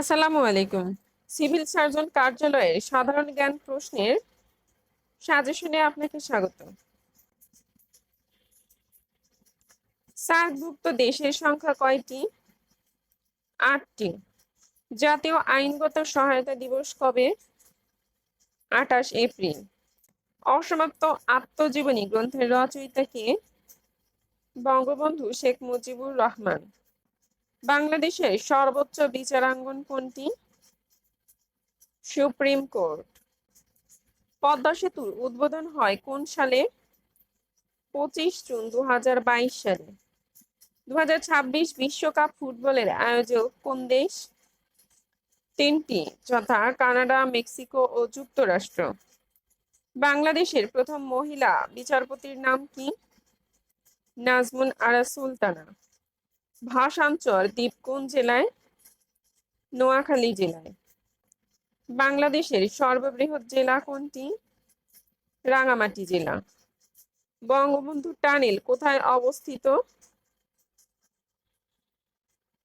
আসসালামু আলাইকুম। Civil surgeon কার্যালয়ের সাধারণ জ্ঞান প্রশ্নের সাজেশনে আপনাকে স্বাগত। সার্কভুক্ত দেশের সংখ্যা কয়টি? আটটি। জাতীয় আইনগত সহায়তা দিবস কবে? আঠাশ এপ্রিল। অসমাপ্ত আত্মজীবনী গ্রন্থের রচয়িতা কে? বঙ্গবন্ধু শেখ মুজিবুর রহমান। বাংলাদেশের সর্বোচ্চ বিচারাঙ্গন কোনটি? Supreme court. পদ্মা সেতুর উদ্বোধন হয় কোন সালে? পঁচিশ জুন দু সালে। দু বিশ্বকাপ ফুটবলের আয়োজক কোন দেশ? তিনটি, যথা কানাডা, মেক্সিকো ও যুক্তরাষ্ট্র। বাংলাদেশের প্রথম মহিলা বিচারপতির নাম কি? নাজমুন আরা সুলতানা। ভাষাঞ্চল দ্বীপ কোন জেলায়, নোয়াখালী জেলায়। বাংলাদেশের সর্ববৃহৎ জেলা কোনটি? রাঙামাটি জেলা। বঙ্গবন্ধু টানেল কোথায় অবস্থিত?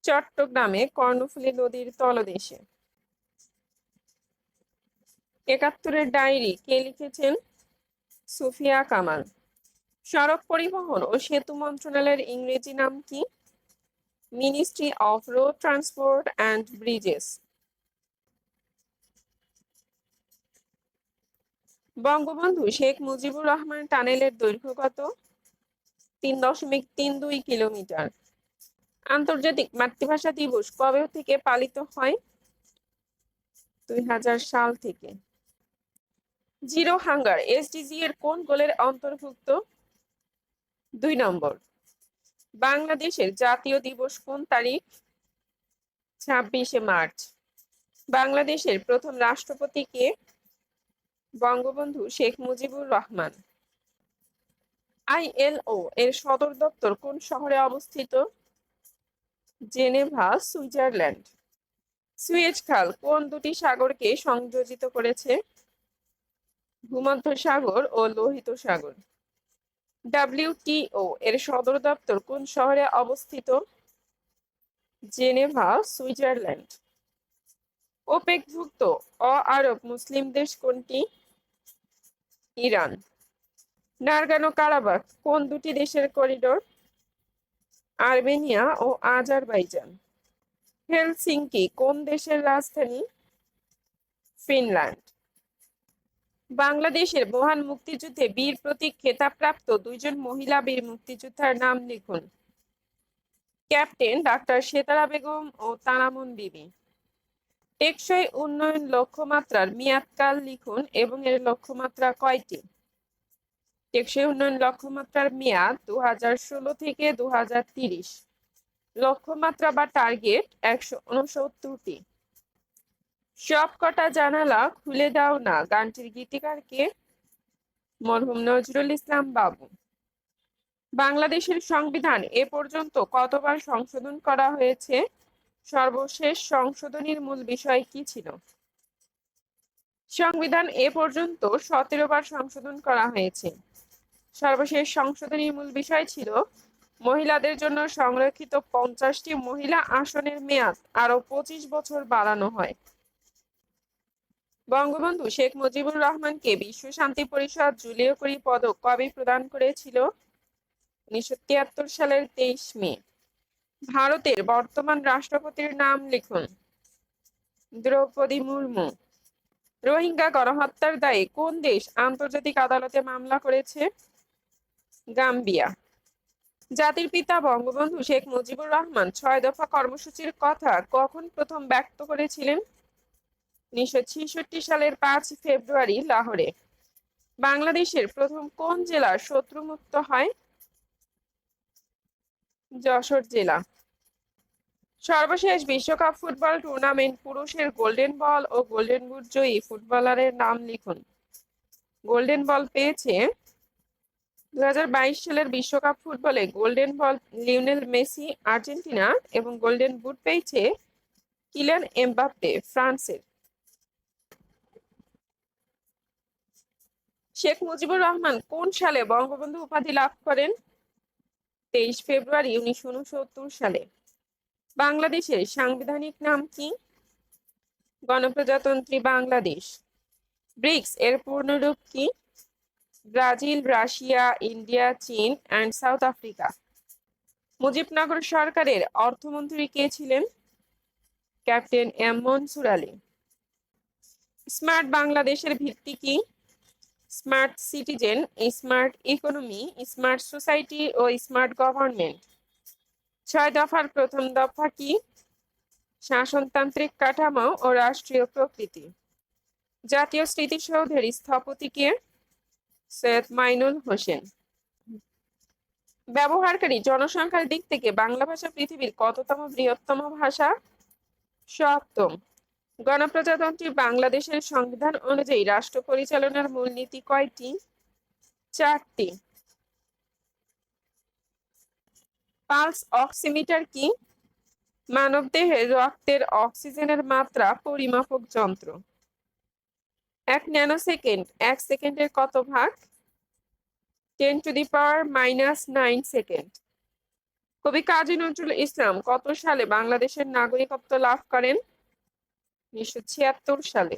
চট্টগ্রামে কর্ণফুলী নদীর তলদেশে। একাত্তরের ডায়েরি কে লিখেছেন? সুফিয়া কামাল। সড়ক পরিবহন ও সেতু মন্ত্রণালয়ের ইংরেজি নাম কি? Ministry of road transport and bridges Bangabandhu Sheikh Mujibur Rahman টানেলের দৈর্ঘ্য কত? তিন দশমিক তিন দুই কিলোমিটার। আন্তর্জাতিক মাতৃভাষা দিবস কবে থেকে পালিত হয়? দুই হাজার সাল থেকে। জিরো হাঙ্গার এসডিজি এর কোন গোলের অন্তর্ভুক্ত? দুই নম্বর। বাংলাদেশের জাতীয় দিবস কোন তারিখ? ছাব্বিশে মার্চ। বাংলাদেশের প্রথম রাষ্ট্রপতি কে? বঙ্গবন্ধু শেখ মুজিবুর রহমান। আইএলও এর সদর দপ্তর কোন শহরে অবস্থিত? Geneva, Switzerland. সুয়েজ খাল কোন দুটি সাগরকে সংযোজিত করেছে? ভূমধ্য সাগর ও লোহিত সাগর ডাব্লিউটিও এর সদর দপ্তর কোন শহরে অবস্থিত? Geneva, Switzerland. ওপেকভুক্ত অ আরব মুসলিম দেশ কোনটি? ইরান। নারগানো কারাবাখ কোন দুটি দেশের করিডোর? আর্মেনিয়া ও আজারবাইজান। হেলসিঙ্কি, কোন দেশের রাজধানী? ফিনল্যান্ড। বাংলাদেশের মহান মুক্তিযুদ্ধে বীর প্রতীক খেতাবপ্রাপ্ত দুইজন মহিলা বীর মুক্তিযোদ্ধার নাম লিখুন। ক্যাপ্টেন ডাক্তার সেতারা বেগম ও তারামন বিবি। টেকসই উন্নয়ন লক্ষ্যমাত্রার মেয়াদকাল লিখুন এবং এর লক্ষ্যমাত্রা কয়টি? টেকসই উন্নয়ন লক্ষ্যমাত্রার মেয়াদ দু থেকে দু লক্ষ্যমাত্রা বা টার্গেট একশো উনসত্তরটি। সব কটা জানালা খুলে দাও না। গানটির গীতিকার কে? মরহুম নজরুল ইসলাম বাবু। বাংলাদেশের সংবিধান এ পর্যন্ত কতবার সংশোধন করা হয়েছে? সর্বশেষ সংশোধনীর মূল বিষয় কি ছিল? সংবিধান এ পর্যন্ত সতেরো বার সংশোধন করা হয়েছে। সর্বশেষ সংশোধনীর মূল বিষয় ছিল, মহিলাদের জন্য সংরক্ষিত পঞ্চাশটি মহিলা আসনের মেয়াদ আরও পঁচিশ বছর বাড়ানো হয়। বঙ্গবন্ধু শেখ মুজিবুর রহমানকে বিশ্ব শান্তি পরিষদ জুলিও করি পদক কবে প্রদান করেছিল? উনিশশো তিয়াত্তর সালের তেইশ মে। ভারতের বর্তমান রাষ্ট্রপতির নাম লিখুন। দ্রৌপদী মুর্মু। রোহিঙ্গা গণহত্যার দায়ে কোন দেশ আন্তর্জাতিক আদালতে মামলা করেছে? গাম্বিয়া। জাতির পিতা বঙ্গবন্ধু শেখ মুজিবুর রহমান ছয় দফা কর্মসূচির কথা কখন প্রথম ব্যক্ত করেছিলেন? উনিশশো সালের পাঁচ ফেব্রুয়ারি লাহোরে। বাংলাদেশের প্রথম কোন জেলা শত্রুমুক্ত হয়? যশোর জেলা। সর্বশেষ বিশ্বকাপ ফুটবল টুর্নামেন্ট পুরুষের গোল্ডেন বল ও গোল্ডেন বুট জয়ী ফুটবলারের নাম লিখুন। গোল্ডেন বল পেয়েছে দুহাজার বাইশ সালের বিশ্বকাপ ফুটবলে golden ball Lionel Messi Argentina এবং গোল্ডেন বুট পেয়েছে কিলান এমবাপ্পে, ফ্রান্সের। শেখ মুজিবুর রহমান কোন সালে বঙ্গবন্ধু উপাধি লাভ করেন? তেইশ ফেব্রুয়ারি উনিশশো উনসত্তর সালে। বাংলাদেশের সাংবিধানিক নাম কি? গণপ্রজাতন্ত্রী বাংলাদেশ। ব্রিক্স এর পূর্ণরূপ কি? ব্রাজিল, রাশিয়া, ইন্ডিয়া, চীন অ্যান্ড সাউথ আফ্রিকা। মুজিবনগর সরকারের অর্থমন্ত্রী কে ছিলেন? Captain M Mansur Ali. Smart বাংলাদেশের ভিত্তি কি? Smart citizen, smart economy, smart society ও স্মার্ট গভর্নমেন্ট। ছয় দফার প্রথম দফা কি? শাসনতান্ত্রিক কাঠামো ও রাষ্ট্রীয় প্রকৃতি। জাতীয় স্মৃতিসৌধের স্থপতি কে? সৈয়দ মাইনুল হোসেন। ব্যবহারকারী জনসংখ্যার দিক থেকে বাংলা ভাষা পৃথিবীর কততম বৃহত্তম ভাষা? সপ্তম। গণপ্রজাতন্ত্রী বাংলাদেশের সংবিধান অনুযায়ী রাষ্ট্র পরিচালনার মূলনীতি কয়টি? চারটি। পালস অক্সিমিটার কি? মানবদেহে রক্তের অক্সিজেনের মাত্রা পরিমাপক যন্ত্র। এক ন্যানো সেকেন্ড এক সেকেন্ডের কত ভাগ? Ten to the power minus nine second. কবি কাজী নজরুল ইসলাম কত সালে বাংলাদেশের নাগরিকত্ব লাভ করেন? উনিশশো ছিয়াত্তর সালে।